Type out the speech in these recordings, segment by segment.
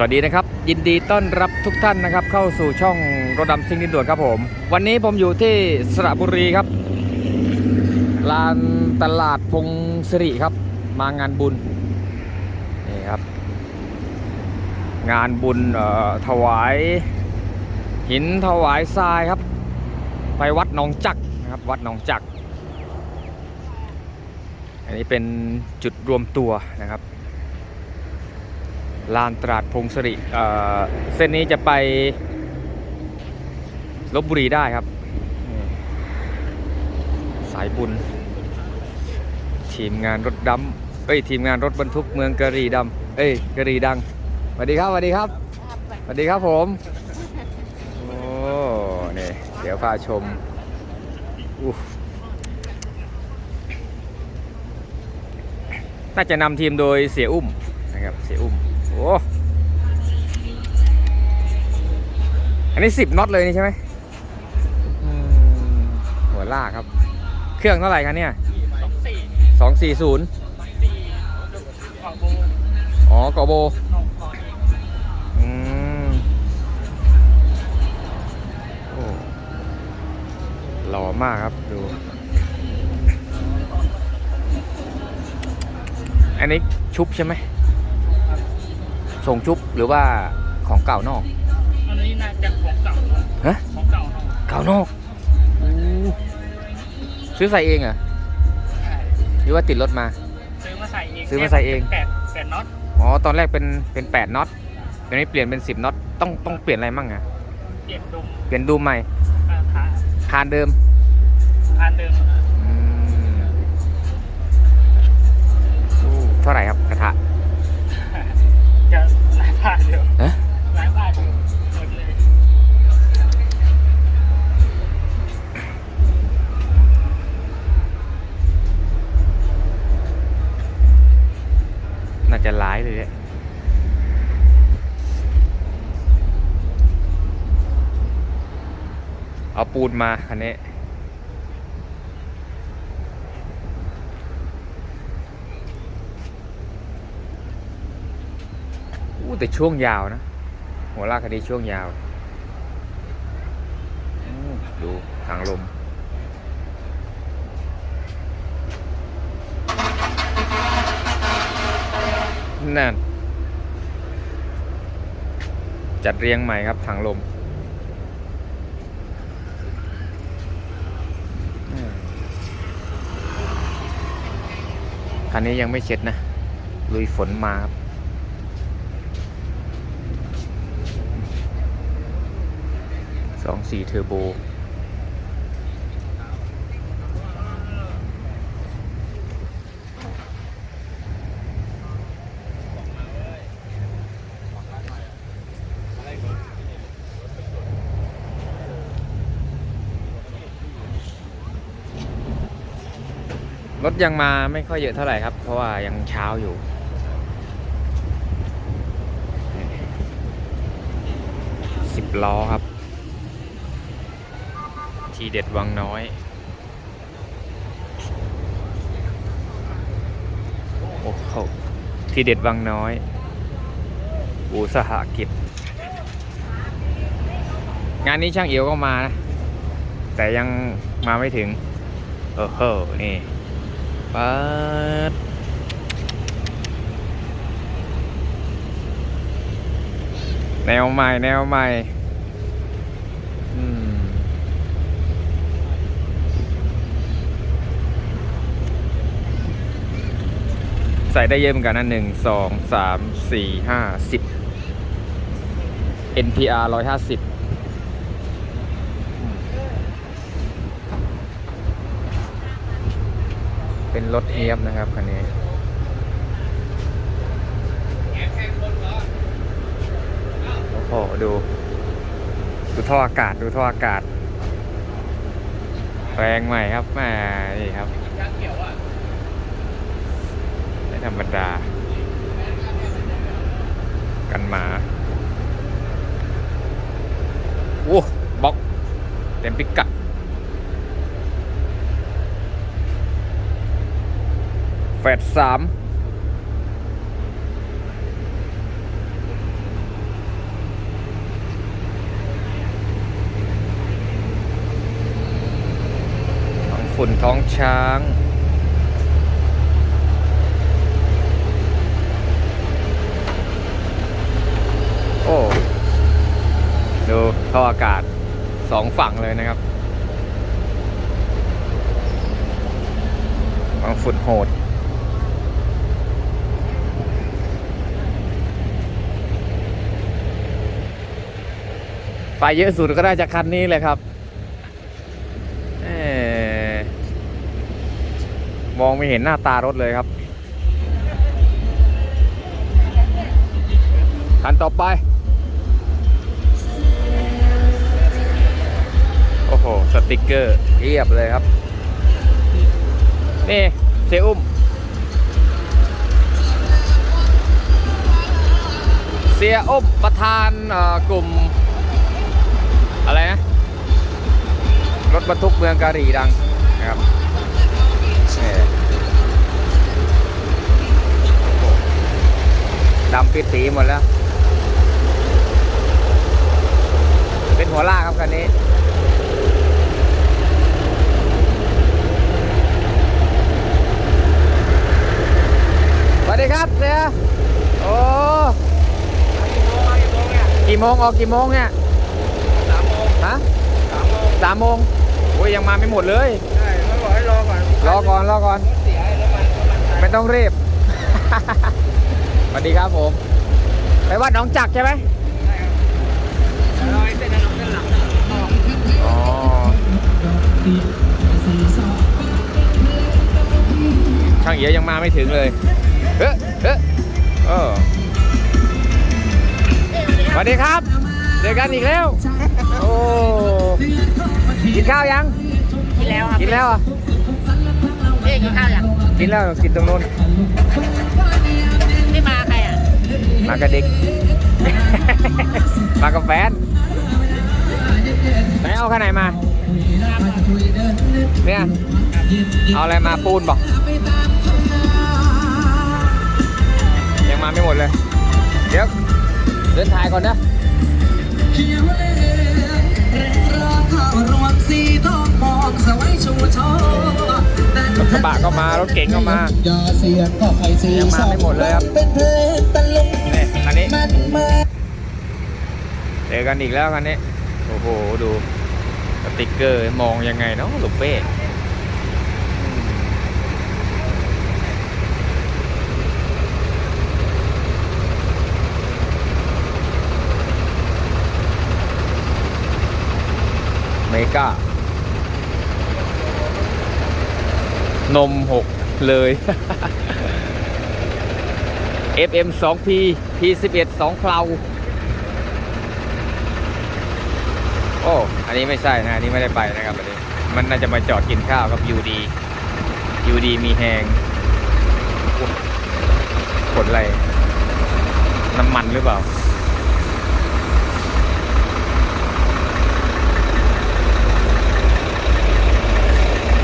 สวัสดีนะครับ ยินดีต้อนรับทุกท่านนะครับ เข้าสู่ช่องรถดำซิ่งดินด่วนครับผม วันนี้ผมอยู่ที่สระบุรีครับลานตลาดพงศริครับ มางานบุญนี่ครับ งานบุญถวาย หินถวายทรายครับ ไปวัดหนองจักนะครับ วัดหนองจัก อันนี้เป็นจุดรวมตัวนะครับ ลานตลาดพงศริเส้นนี้จะไปลบบุรีได้ครับ สายบุญ ทีมงานรถดำเอ้ยทีมงานรถบรรทุกเมืองกะรีดำเอ้ยกะรีดังสวัสดีครับสวัสดีครับสวัสดีครับผมโอ้นี่เดี๋ยวพาชมอู้น่าจะนำทีมโดยเสียอุ้มนะครับเสียอุ้ม โอ้อันนี้สิบน็อตเลยนี่ใช่ไหมอืมหัวลากครับ เครื่องเท่าไหร่ครับเนี่ยสองสี่สองสี่ศูนย์สี่ขอโบอ๋อกอโบนอกก่อนอืมโอ้หล่อมากครับดู อันนี้ชุบใช่ไหม ส่งชุบหรือว่าของเก่านอก อันนี้น่าจะของเก่าฮะของเก่าเนาะเก่านอกอู้ซื้อใส่เองเหรอใช่หรือว่าติดรถมา ซื้อมาใส่เองซื้อมาใส่เองแปดแปดน็อตอ๋อตอนแรกเป็นเป็นแปดน็อตตอนนี้เปลี่ยนเป็นสิบน็อตต้องต้องเปลี่ยนอะไรมั่งอะเปลี่ยนดุมเปลี่ยนดูมใหม่ราคาคานเดิมอันเดิมอืมอู้เท่าไหร่ครับกระทะจะ ปูนมาคันนี้อู้แต่ช่วงยาวนะ หัวลากคดีช่วงยาวดูทางลมนั่นจัดเรียงใหม่ครับถังลม คันนี้ยังไม่เช็ดนะ ลุยฝนมาครับสองสี่เทอร์โบ ถยังมาไม่ค่อยเยอะเท่าไหร่ครับ เพราะว่ายังเช้าอยู่ สิบล้อครับ ทีเด็ดวังน้อย โอ้โห ทีเด็ดวังน้อยอุสหกิจ งานนี้ช่างเอียวก็มานะ แต่ยังมาไม่ถึงเออเฮ้อนี่ ปัดแนวใหม่ แนวใหม่มใส่ได้เยอะเหมือนกันนะหนึ่งสองสามสี่ห้าสิบ NPR ร้อยห้าสิบ เป็น รถเอียบนะครับคันนี้โอ้โหดู ดูท่ออากาศดูท่ออากาศ แรงใหม่ครับแม่นี่ครับไม่ธรรมดา กันหมาโอ้บล็อกเต็มพิกัด แฟดสามฝุ่นท้องช้างโอ้ดูท่ออากาศสองฝั่งเลยนะครับ ฝั่งฝุ่นโหด ไฟเยอะสุดก็ได้จากคันนี้เลยครับมองไม่เห็นหน้าตารถเลยครับ คันต่อไป โอ้โห สติกเกอร์เทียบเลยครับ นี่เซอุ้มเสียอุ้มประธานกลุ่ม อะไรนะ รถบรรทุกเมืองกะหรี่ดังนะครับดำปิดสีหมดแล้ว เป็นหัวลากครับคันนี้สวัสดีครับเสียโอ้กี่โมงออกกี่โมงเนี่ยะสามโมงสามโมงโอ้ยยังมาไม่หมดเลย ใช่เขาบอกให้รอก่อนรอก่อนรอก่อน รถเสียน้ำมันน้ำมันไม่ต้องรีบ สวัสดีครับผม ไปวัดหนองจักรใช่ไหมใช่ครับรอไอ้เส้นนั้นเส้นหลังอ๋อ ช่างเอียยังมาไม่ถึงเลย เฮ้เฮ้เออสวัสดีครับ เจอกันอีกแล้วโอ้ กินข้าวยัง กินแล้วครับกินแล้วอะพี่กินข้าวยังกินแล้วกินตรงนู้นนี่มาใครอะ มากับเด็ก มากับแฟนไหนเอาข้างไหนมา เนี่ย เอาอะไรมาปูนบอก ยังมาไม่หมดเลย เดี๋ยว เดินถ่ายก่อนนะ รถกระบะก็มารถเก๋งก็มายังมาไม่หมดเลยครับนี่คันนี้เจอกันอีกแล้วคันนี้โอ้โหดูสติกเกอร์มองยังไงเนาะลูกเป้เมกา นมหกเลย FM 2 P P 11 2เพลาโอ้ อันนี้ไม่ใช่นะ อันนี้ไม่ได้ไปนะครับอันนี้ มันน่าจะมาจอดกินข้าวกับยูดียูดีมีแหงโอ้กดอะไร น้ำมันหรือเปล่า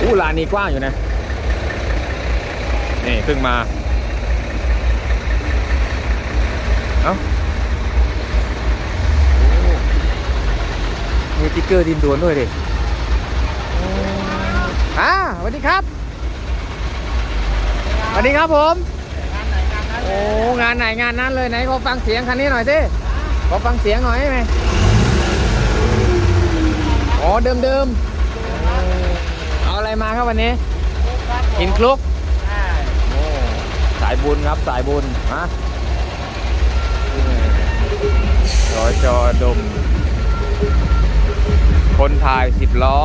อู้ร้านนี้กว้างอยู่นะ นี่เพิ่งมา เอ้าโอ้มีติ๊กเกอร์ดินดวนด้วยดิอ่าสวัสดีครับสวัสดีครับผม โอ้ งานไหนงานนั้นเลยไหนขอฟังเสียงคันนี้หน่อยสิขอฟังเสียงหน่อยได้ไหมอ๋อเดิมเดิมๆเอาอะไรมาครับวันนี้หินคลุกโอ้สายบุญครับสายบุญฮะรอยจอดม คนถ่ายสิบล้อ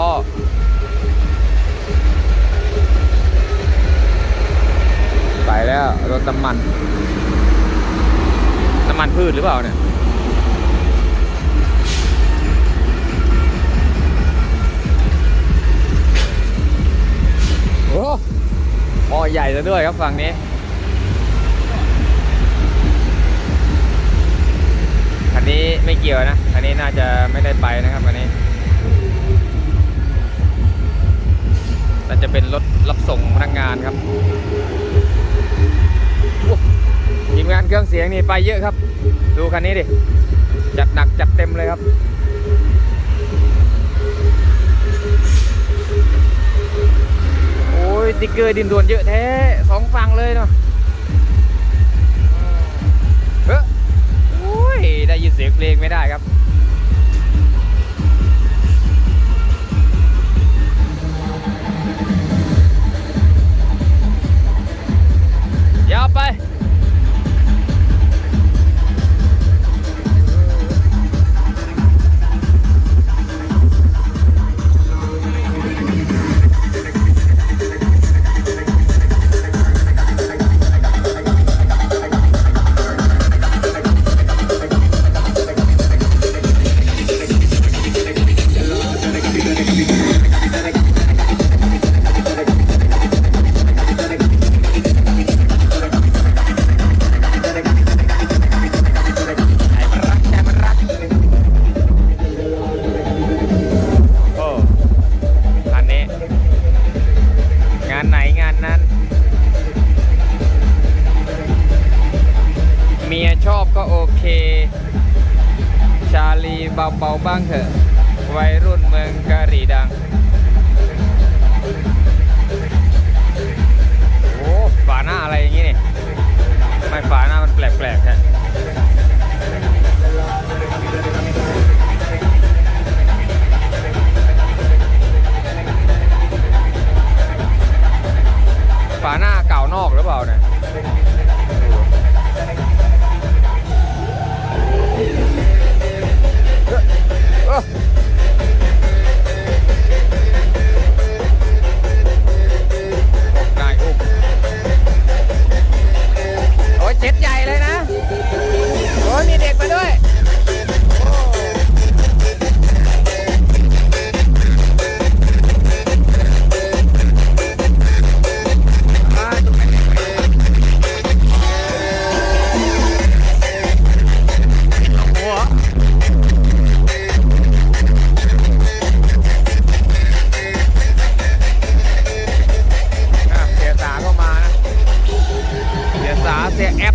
ไปแล้ว รถน้ำมัน น้ำมันพืชหรือเปล่าเนี่ยโอ้หม้อใหญ่ซะด้วยครับฝั่งนี้ คันนี้ไม่เกี่ยวนะคันนี้น่าจะไม่ได้ไปนะครับคันนี้น่าจะเป็นรถรับส่งพนักงานครับโอ้ทีมงานเครื่องเสียงนี่ไปเยอะครับ ดูคันนี้ดิ จัดหนักจัดเต็มเลยครับนยติ๊กเกอร์ดินด่วนเยอะแท้สองฝั่งเลยเนาะ เสียงเพลงไม่ได้ครับยาวไป สี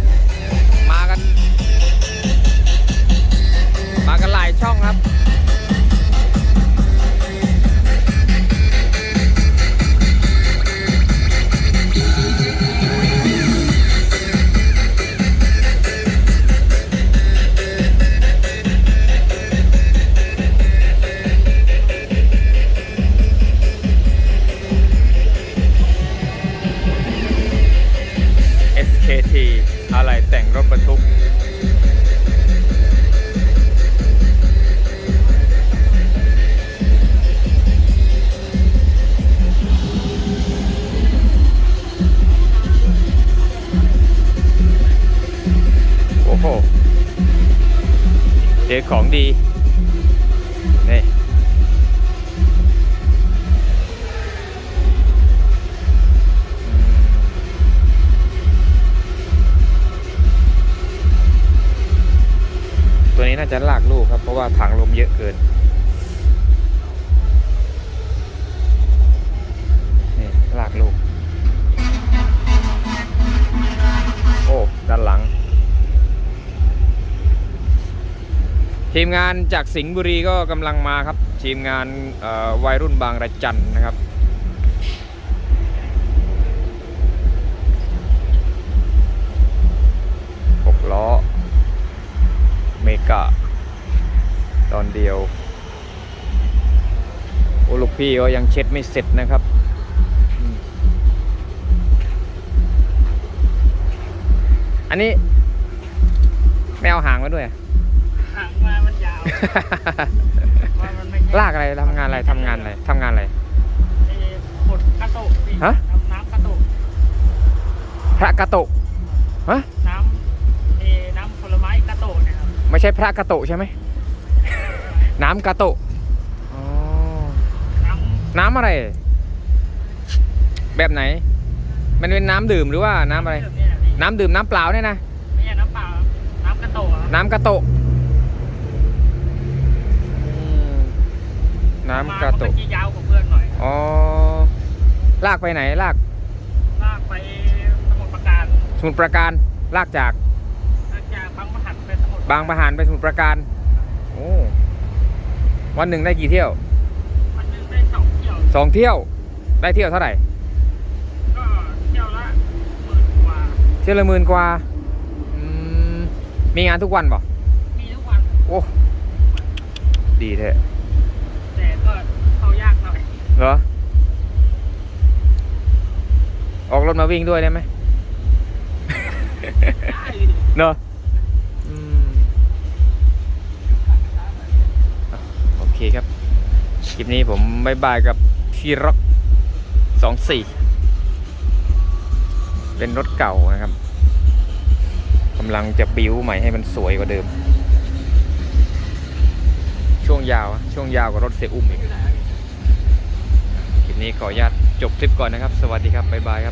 KT อะไรแต่งรถบรรทุกโอ้โหเจอของดี น่าจะลากลูกครับ เพราะว่าถังลมเยอะเกินนี่ลากลูก โอ้ด้านหลัง ทีมงานจากสิงห์บุรีก็กำลังมาครับ ทีมงานวัยรุ่นบางระจันนะครับ หกล้อ เมกะ ตอนเดียว โอ้ลูกพี่ก็ยังเช็ดไม่เสร็จนะครับอืมอันนี้ไม่เอาหางมาด้วยอะหางมามันยาวว่ามันไม่ใช่ลากอะไรทำงานอะไรทำงานอะไรทำงานอะไรไอ้ขดกระโตกพี่ฮะน้ำน้ำกระโตกพระกะโตะฮะน้ำเอน้ำผลไม้กระโตกเนะครับไม่ใช่พระกะโตะใช่ไหม น้ำกะโตะอ๋อน้น้ำอะไร แบบไหน มันเป็นน้ำดื่มหรือว่าำน้ำอะไรเยเนี่ยพี่น้ำดื่มน้ำเปล่าเนี่ยนะ ไม่ใช่น้ำเปล่าครับน้ำกระโตกครับน้ำกะโตะอืมน้ำกะโตะมามันจะยาวกว่าเพื่อนหน่อย อ๋อ ลากไปไหนลาก ลากไปสมุทรปราการ สมุทรปราการ ลากจาก ลากจากบางมหันไปสมุทรบางประหารไปสมุทรปราการโอ้ วันหนึ่งได้กี่เที่ยววันหนึ่งได้สองเที่ยวสองเที่ยว ได้เที่ยวเท่าไหร่ ก็เที่ยวละหมื่นกว่าเที่ยวละหมื่นกว่าอมมีงานทุกวันป่ะมีทุกวันโอ้ดีแท้แต่ก็เขายากหน่อยเหรอออกรถมาวิ่งด้วยได้ไหม เนอะ คครับ คลิปนี้ผมบายบายกับทีร็อกสองสี่เป็นรถเก่านะครับกำลังจะบิ้วใหม่ให้มันสวยกว่าเดิม ช่วงยาว ช่วงยาวกว่ารถเสียอุ้มอีกคลิปนี้ขออนุญาตจบคลิปก่อนนะครับ สวัสดีครับบายบายครับ